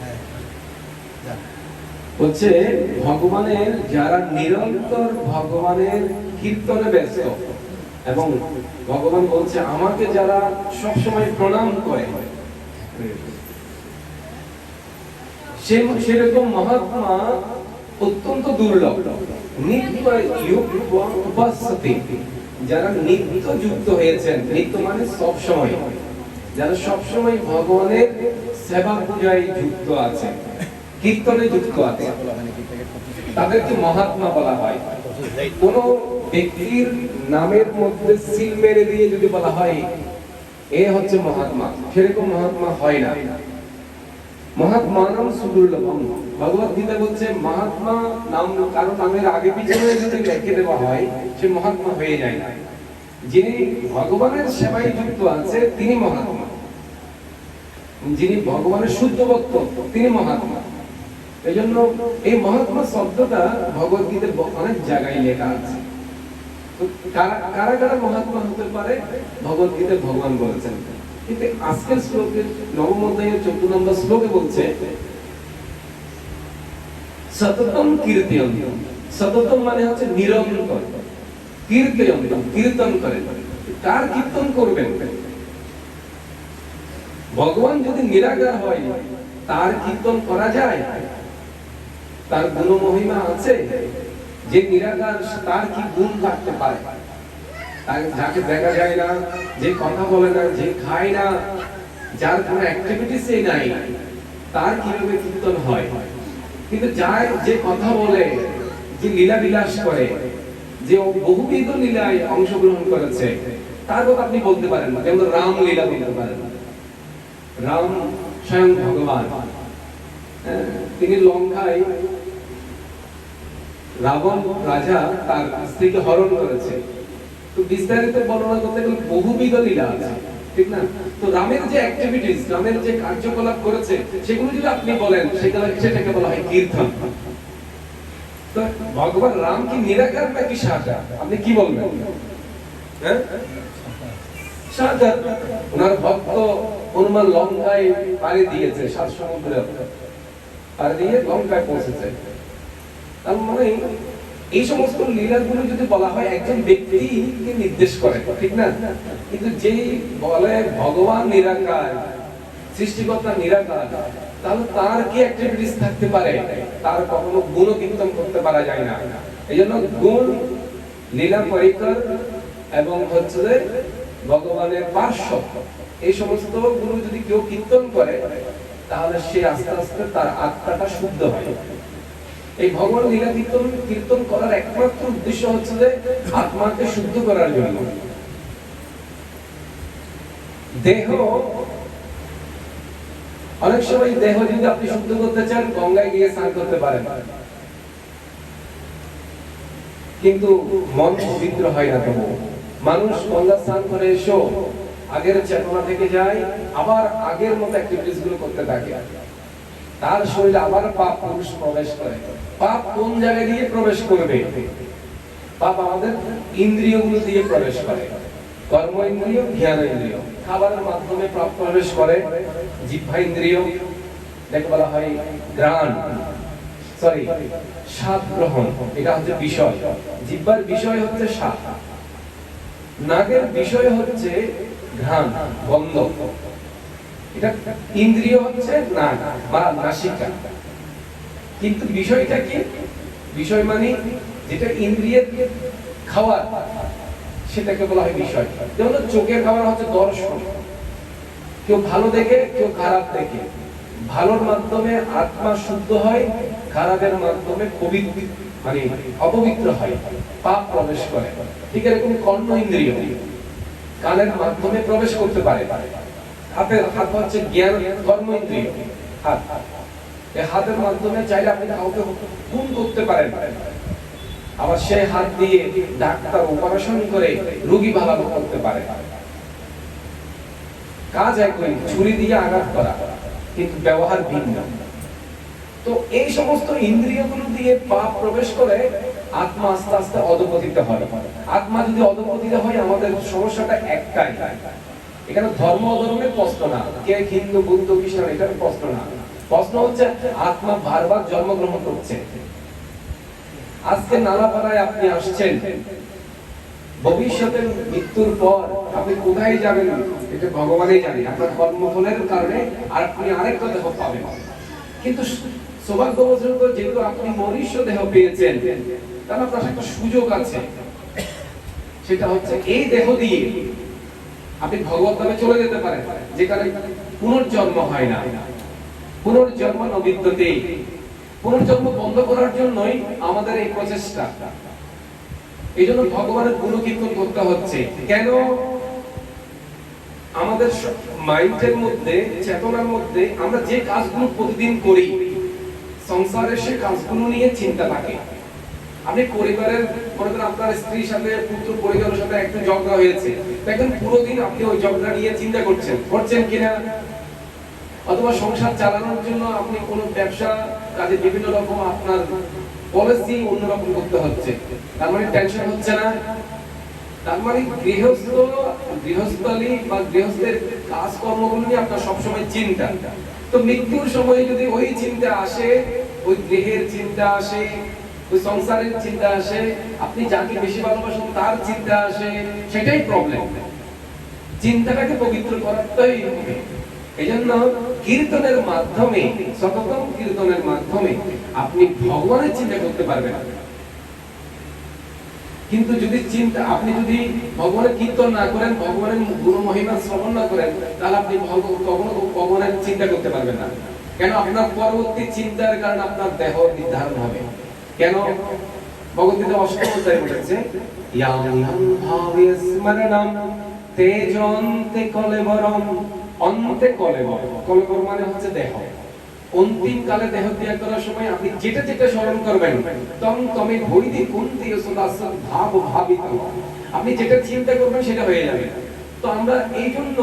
হ্যাঁ। হচ্ছে ভগবানের যারা নিরন্তর ভগবানের কীর্তনে ব্যস্ত এবং ভগবান বলছে, আমাকে যারা সবসময় প্রণাম করে। সেরকম মহাত্মা অত্যন্ত দুর্লভ। যারা নিত্য যুক্ত হয়েছেন, নিত্য মানে সব সময় যারা সব সময় ভগবানের সেবা পূজায় যুক্ত আছে, কীর্তনে যুক্ত আছে, তাদেরকে মহাত্মা বলা হয়। কোন ব্যক্তির নামের মধ্যে সিল মেরে দিয়ে যদি বলা হয়, এ হচ্ছে মহাত্মা, সেরকম মহাত্মা হয় না। মহাত্মা নাম সুদুর্লভম ভগবত গীতা বলছে, মহাত্মা নাম, কারও নামের আগে পিছনে যদি লিখে দেওয়া হয়, সে মহাত্মা হয়ে যায় না। যিনি ভগবানের সেবায় যুক্ত আছে তিনি মহাত্মা। যিনি ভগবানের শুদ্ধ ভক্ত, তিনি মহাত্মা। এই জন্য এই মহাত্মা শব্দটা ভগবত অনেক জায়গায় লেখা আছে। কারা কারা কারা মহাত্মা হতে পারে? ভগবত গীতায় ভগবান বলেছেন। কিন্তু আজকের শ্লোকে, নবম অধ্যায়ের চোদ্দ নম্বর শ্লোকে বলছে, সততম কীর্তন সততম মানে হচ্ছে নিরন্তর। কীর্তন কীর্তন করেন। কার কীর্তন করবেন? ভগবান যদি নিরাকার হয়, তার কীর্তন করা যায়? তার গুণ মহিমা আছে? যে নিরাকার, তার কি গুণ থাকতে পারে? যাকে দেখা যায় না, যে কথা বলে না, যে খায় না, যার কোনো অ্যাক্টিভিটিসই নাই, তার কীভাবে কীর্তন হয়? কিন্তু যার যে কথা বলে, যে লীলা বিলাস করে, যে বহুবিধ লীলায় অংশগ্রহণ করেছে, তার কথা আপনি বলতে পারেন না। যেমন রাম লীলা বলতে পারেন। রাম স্বয়ং ভগবান। হ্যাঁ, তিনি লঙ্কায় রাবণ রাজা তার স্ত্রীকে হরণ করেছে। তো বিস্তারিত বর্ণনা করতে গেলে বহুবিধ লীলা আছে ঠিক না? তো রামের যে অ্যাক্টিভিটিস রামের যে কার্যকলাপ করেছে সেগুলো যদি আপনি বলেন সেগুলো সেটাকে বলা হয় কীর্তন তো ভগবান রাম কি নিরাকার নাকি সাকার আপনি কি বলবেন? হ্যাঁ? সাকার ওনার ভক্ত হনুমান লঙ্কায় পাড়ি দিয়েছে, সাত সমুদ্রে পাড়ি দিয়ে লঙ্কায় পৌঁছেছে। তার মানে এই সমস্ত লীলাগুলো যদি বলা হয়, একজন ব্যক্তিকে নির্দেশ করে, ঠিক না? কিন্তু যেই বলে ভগবান নিরাকার, সৃষ্টিকর্তা নিরাকার, তাহলে তার কি অ্যাক্টিভিটিস থাকতে পারে? তার কখনো গুণ কীর্তন করতে পারা যায় না। এই জন্য গুণ, লীলা পরিকর এবং হচ্ছে ভগবানের পার্শ্ব। এই সমস্তগুলো যদি কেউ কীর্তন করে, তাহলে সে আস্তে আস্তে তার আত্মাটা শুদ্ধ হয়। এই ভগবান লীলা কীর্তন কীর্তন করার একমাত্র উদ্দেশ্য হচ্ছে যে আত্মাকে শুদ্ধ করার জন্য। দেহ, অনেক সময় দেহ যদি আপনি শুদ্ধ করতে চান, গঙ্গায় গিয়ে স্নান করতে পারেন। কিন্তু মন পবিত্র হয় না তবু। মানুষ গঙ্গা স্নান করে এসো আগের চেতনা থেকে যায়, আবার আগের মতো অ্যাক্টিভিটিসগুলো করতে থাকে। তার শরীরে আবার পাপ পুরুষ প্রবেশ করে। পাপ কোন জায়গায় দিয়ে প্রবেশ করবে? পাপ আমাদের ইন্দ্রিয়গুলো দিয়ে প্রবেশ করে। কর্ম ইন্দ্রিয়, জ্ঞান ইন্দ্রিয়। খাবারের মাধ্যমে পাপ প্রবেশ করে। জিহ্বা ইন্দ্রিয় যাকে বলা হয় গ্রাণ। সরি স্বাদ গ্রহণ, এটা হচ্ছে বিষয়। জিহ্বার বিষয় হচ্ছে স্বাদ। নাগের বিষয় হচ্ছে ঘ্রাণ, গন্ধ। এটা ইন্দ্রিয় হচ্ছে বা নাসিকা। কিন্তু বিষয়টা কি? বিষয় মানে যেটা ইন্দ্রিয়ের খাওয়ার, সেটাকে বলা হয় বিষয়। যেমন হচ্ছে দর্শন। কেউ ভালো দেখে, কেউ খারাপ দেখে। ভালোর মাধ্যমে আত্মা শুদ্ধ হয়, খারাপের মাধ্যমে পবিত্র মানে অপবিত্র হয়, পাপ প্রবেশ করে। ঠিক এরকম কর্ণ ইন্দ্রিয়। কানের মাধ্যমে প্রবেশ করতে পারে। হাতের হাত হচ্ছে জ্ঞান কর্ম ইন্দ্রিয় হাত এই হাতের মাধ্যমে চাইলে আপনি কাউকে খুন করতে পারেন। আবার সেই হাত দিয়ে ডাক্তার অপারেশন করে রোগী ভালো করতে পারে। কাজ একই, ছুরি দিয়ে আঘাত করা, কিন্তু ব্যবহার ভিন্ন। তো এই সমস্ত ইন্দ্রিয়গুলো দিয়ে পাপ প্রবেশ করে আত্মা আস্তে আস্তে অধপতিত হয়। আত্মা যদি অধপতিত হয়, আমাদের সমস্যাটা একটাই। এখানে ধর্ম অধর্মের প্রশ্ন না। কে হিন্দু, বুদ্ধ, খ্রিস্টান এটার প্রশ্ন না। প্রশ্ন হচ্ছে, আত্মা বারবার জন্মগ্রহণ করছে। আজকে নালাপাড়ায় আপনি আসছেন। ভবিষ্যতে মৃত্যুর পর আপনি কোথায় যাবেন? এটা ভগবানই জানে। আপনার কর্মফলের কারণে আর আপনি আরেকটা দেহ পাবেন। কিন্তু সৌভাগ্যবশত যেহেতু আপনি মনুষ্য দেহ পেয়েছেন একটা সুযোগ আছে। সেটা হচ্ছে এই দেহ দিয়ে আপনি ভগবত ধামে চলে যেতে পারেন, যেখানে পুনর্জন্ম হয় না। পুনর্জন্ম পুনর্জন্ম বন্ধ করার জন্যই আমাদের এই প্রচেষ্টা। এই জন্য ভগবানের গুণকীর্তন করতে হচ্ছে। কেন? আমাদের মাইন্ডের মধ্যে, চেতনার মধ্যে আমরা যে কাজগুলো প্রতিদিন করি সংসারের সে কাজগুলো নিয়ে চিন্তা থাকে। আপনি পরিবারের, মনে করেন আপনার স্ত্রীর সাথে, পুত্র পরিবারের সাথে একটু ঝগড়া হয়েছে। দেখেন পুরো দিন আপনি ওই ঝগড়া নিয়ে চিন্তা করছেন করছেন কিনা? অথবা সংসার চালানোর জন্য আপনি কোনো ব্যবসা, কাজে বিভিন্ন রকম আপনার পলিসি অন্যরকম করতে হচ্ছে। তার মানে টেনশন হচ্ছে না। তার মানে গৃহস্থ, গৃহস্থলী বা গৃহস্থের কাজকর্মগুলো নিয়ে আপনার সবসময় চিন্তা। তো মৃত্যুর সময় যদি ওই চিন্তা আসে, ওই গৃহের চিন্তা আসে ওই সংসারের চিন্তা আসে, আপনি যাকে বেশি ভালোবাসেন তার চিন্তা আসে, সেটাই প্রবলেম চিন্তাটাকে পবিত্র করাটাই হবে। এই জন্য কীর্তনের মাধ্যমে সততম কীর্তনের মাধ্যমে আপনি ভগবানের চিন্তা করতে পারবেন। কিন্তু যদি চিন্তা, আপনি যদি ভগবানের কীর্তন না করেন, ভগবানের শ্রবণ না করেন, তাহলে আপনি কখনো ভগবানের চিন্তা করতে পারবেন না। কেন? আপনার পরবর্তী চিন্তার কারণে আপনার দেহ নির্ধারণ হবে। কেন? ভগবদ্গীতা অষ্টম অধ্যায়ে বলেছে মানে অন্তিম কালে দেহ ত্যাগ করার সময় আপনি যেটা যেটা স্মরণ করবেন, তম ভাব আপনি যেটা চিন্তা করবেন সেটা হয়ে যাবে। তো আমরা এই জন্য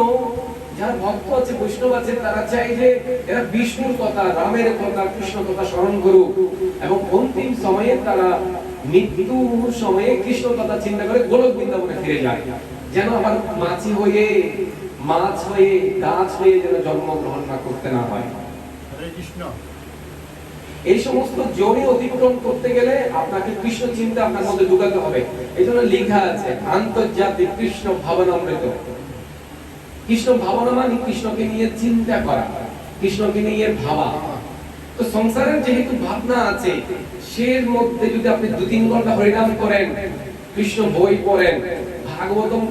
যারা ভক্ত আছে বৈষ্ণব আছে তারা চাই যে এরা বিষ্ণুর কথা রামের কথা কৃষ্ণ কথা স্মরণ করুক। এবং অন্তিম সময়ে তারা মৃত্যুর সময়ে কৃষ্ণ কথা চিন্তা করে গোলক বৃন্দাবনে ফিরে যায়। যেন আবার মাছি হয়ে মাছ হয়ে গাছ হয়ে যেন জন্মগ্রহণ না করতে না হয় কৃষ্ণ। এই সমস্ত জড়ি অতিক্রম করতে গেলে আপনাকে কৃষ্ণ চিন্তা আপনার মধ্যে ঢুকাতে হবে। এই জন্য লেখা আছে আন্তর্জাতিক কৃষ্ণ ভাবনামৃত। কৃষ্ণ ভাবনা মানে কৃষ্ণকে নিয়ে চিন্তা করা, কৃষ্ণকে নিয়ে ভাবা। তো সংসারের যেহেতু ভাবনা আছে, সের মধ্যে যদি আপনি দু তিন ঘণ্টা হরিনাম করেন, কৃষ্ণ বই পড়েন, ভাগবতম